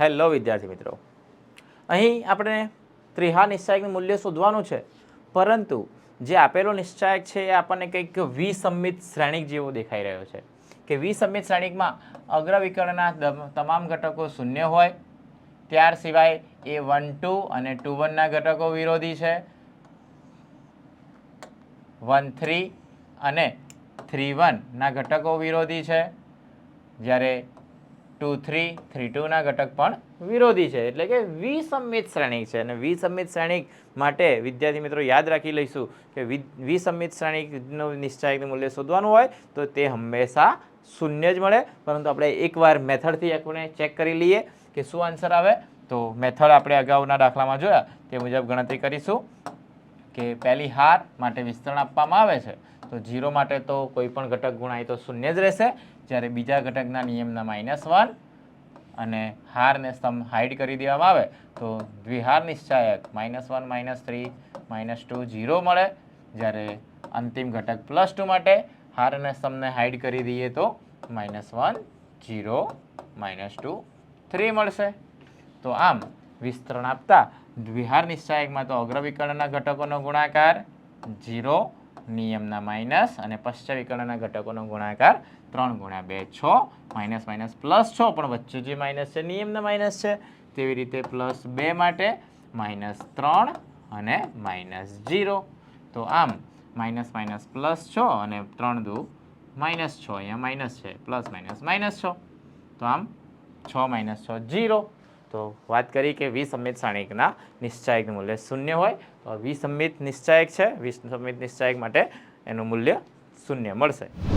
Hello વિદ્યાર્થી મિત્રો. અહીં આપણે ત્રિહા નિશ્ચાયકનું મૂલ્ય શોધવાનું છે. પરંતુ જે આપેલો નિશ્ચાયક છે એ આપણને કંઈક વિસંમિત શ્રેણિક જેવો દેખાઈ રહ્યો છે. કે વિસંમિત શ્રેણિકમાં અગ્રવિકર્ણના તમામ ઘટકો શૂન્ય હોય. ત્યાર સિવાય એ વન, ટુ અને ટુ વનના ઘટકો વિરોધી છે. વન, થ્રી અને થ્રી વનના ઘટકો વિરોધી છે. જ્યારે ટુ થ્રી થ્રી ટુના ઘટક પણ વિરોધી છે. એટલે કે વિસંમિત શ્રેણિક છે. અને વિસંમિત શ્રેણિક માટે વિદ્યાર્થી મિત્રો યાદ રાખી લઈશું કે વિસંમિત શ્રેણિકનું નિશ્ચાયકનું મૂલ્ય શોધવાનું હોય તો તે હંમેશા શૂન્ય જ મળે. પરંતુ આપણે એકવાર મેથડથી આપણે ચેક કરી લઈએ કે શું આન્સર આવે, તો મેથડ આપણે અગાઉના દાખલામાં જોયા. તે મુજબ ગણતરી કરીશું કે પહેલી હાર માટે વિસ્તરણ આપવામાં આવે છે. તો જીરો માટે તો કોઈ પણ ઘટક ગુણાય તો શૂન્ય જ રહેશે. જ્યારે બીજા ઘટકના નિયમના માઇનસ વન અને હારને સ્તંભ હાઇડ કરી દેવામાં આવે, તો દ્વિહાર નિશ્ચાયક minus one minus three minus two zero મળે. જ્યારે અંતિમ ઘટક પ્લસ ટુ માટે હાર અને સ્તંભને હાઇડ કરી દઈએ તો minus one zero minus two three મળશે. તો આમ વિસ્તરણ આપતા દ્વિહાર નિશ્ચાયકમાં તો અગ્રવિકર્ણના ઘટકોનો ગુણાકાર જીરો નિયમના માઇનસ અને પશ્ચ વિકર્ણના ઘટકોનો ગુણાકાર ત્રણ ગુણ્યા બે, છ. માઇનસ માઇનસ, પ્લસ, છ. પણ વચ્ચે જે માઇનસ છે, નિયમના માઇનસ છે. તેવી રીતે પ્લસ બે માટે માઇનસ ત્રણ અને માઇનસ જીરો તો આમ, માઇનસ માઇનસ, પ્લસ, છ અને ત્રણ દુ માઇનસ છ. અહીંયા માઇનસ છે. પ્લસ, માઇનસ માઇનસ, છ. તો આમ, છ, માઇનસ, છ જીરો તો વાત કરી કે વિસંમિત સાણિકના નિશ્ચાયકનું મૂલ્ય. શૂન્ય હોય તો વિસંમિત નિશ્ચાયક છે. વિસંમિત નિશ્ચાયક માટે એનું મૂલ્ય શૂન્ય મળશે.